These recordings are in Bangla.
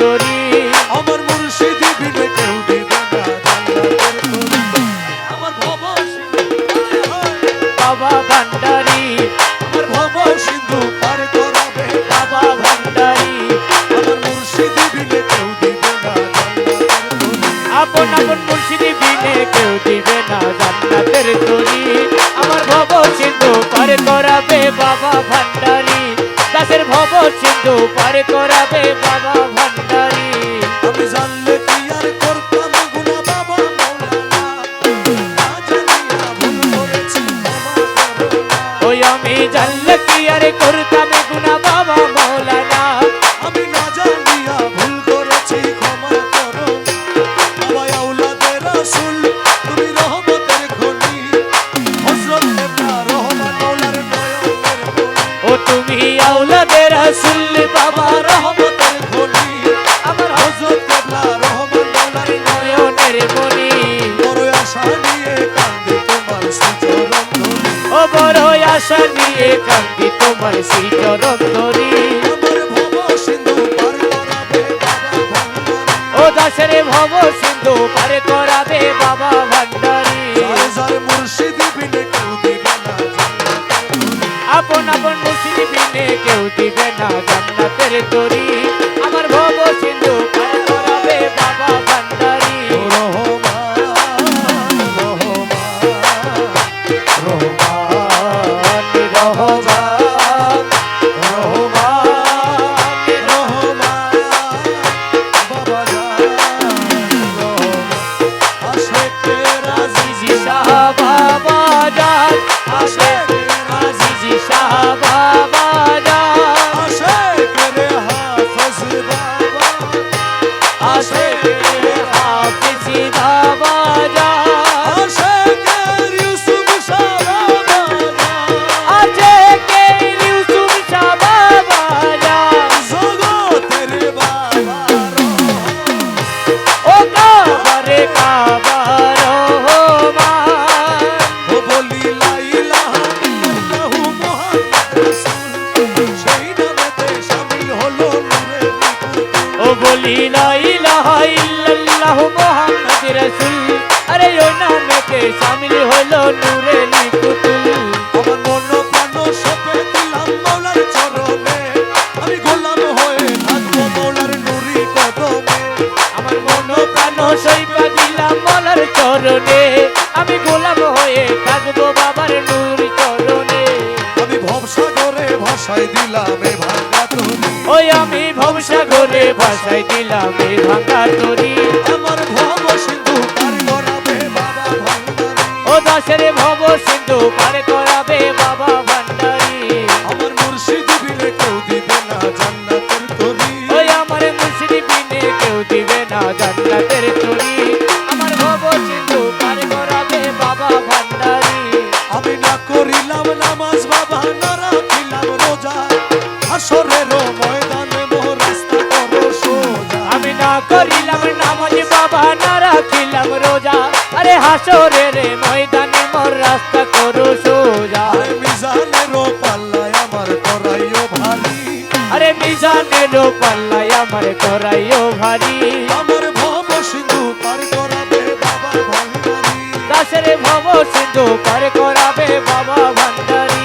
তরি আমার মুর্শিদি বিনে কেউ দিবে না আমার ভব বাবা ভান্ডারি। আমার ভব সিন্ধু পার করাবে। বাবা ভান্ডারি। আমার মুর্শিদি বিনে কেউ দিবে না আপন আপন মুর্শিদি বিনে কেউ দিবে না জান্নাতের তরি আমার ভব সিন্ধু পার করাবে বাবা ভান্ডারি। দাসের ভব সিন্ধু পার করাবে বাবা রহমতের খনি আমার হযরত ইবনা রহমান মাওলার নয়ন নয়নের মনি বড় আশা নিয়ে কান্দে তোমার সুচরণ ধরি ও বড় আশা নিয়ে কান্দি তোমার শ্রী ধরি ভব সিন্ধু পার করাবে বাবা ভণ্ডারী ও দাসের ভব সিন্ধু পার করাবে বাবা हाथ सीधा बाज লা ইলাহা ইল্লাল্লাহু মুহাম্মাদ রাসূল। আরে ওই নামেতে শামিল হলো নূরে লিকুতুল আমার মন প্রাণ সপে দিলাম মৌলার চরণে। আমি গোলাম হয়ে থাকব মৌলার নুরি কদমে। আমার মন প্রাণ সইপা দিলাম মলার চরণে। আমি গোলাম হয়ে থাকব বাবার নূর ভবসাগরে ভাসাই দিলাম ভাঙা তরি আমার ভব সিন্ধু পার করাবে বাবা ভাঙা ও দাসের ভব সিন্ধু পার করাবে করিলাম নামাজ বাবা না রাখিলাম রোজা। আরে হাসরে রে ময়দানে মোর রাস্তা করো সোজা। আরে মিজানের পাল্লায় আমার করাইও ভারী। আরে মিজানেরও পাল্লাই আমার করাইও ভারী। আমার ভব সিন্ধু পার করাবে বাবা দাসের ভব সিন্ধু পার করাবে বাবা ভান্ডারি।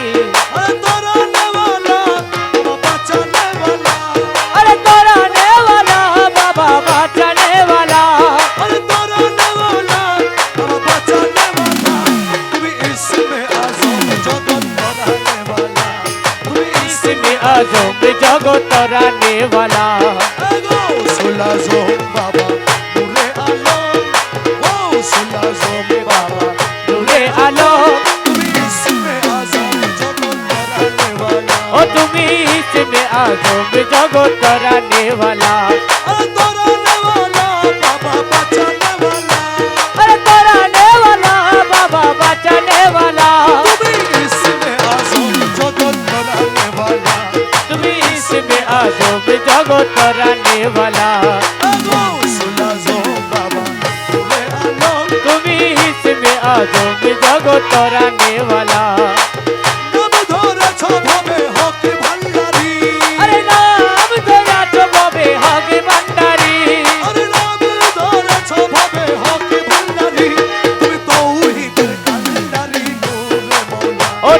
जोम जगो तोराने वाला सुला जोम बाबा नूरे आलम ओ सुला जोम बाबा नूरे तुम्हें तुम इसमें आज़म जगो तोराने वाला ओ तुम इसमें आज़म जगो तोराने वाला वाला तुम ही इसमें आ जाओगे जागो तोराने वाला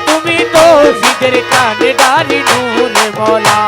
তুমি তো সিদের কানে ডালি নুন মলা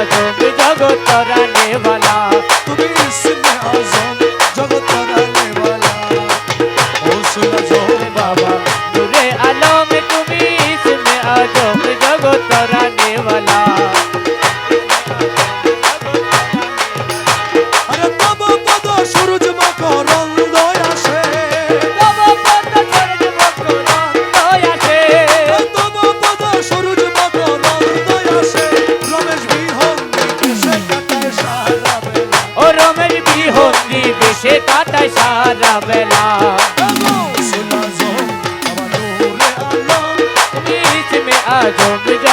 জগৎ জগৎ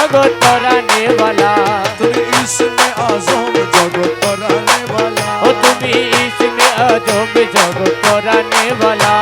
जगत पराने वाला। तुम इसमें आज़म जगत पराने वाला। ओ तुम इसमें आज़म जगत पराने वाला।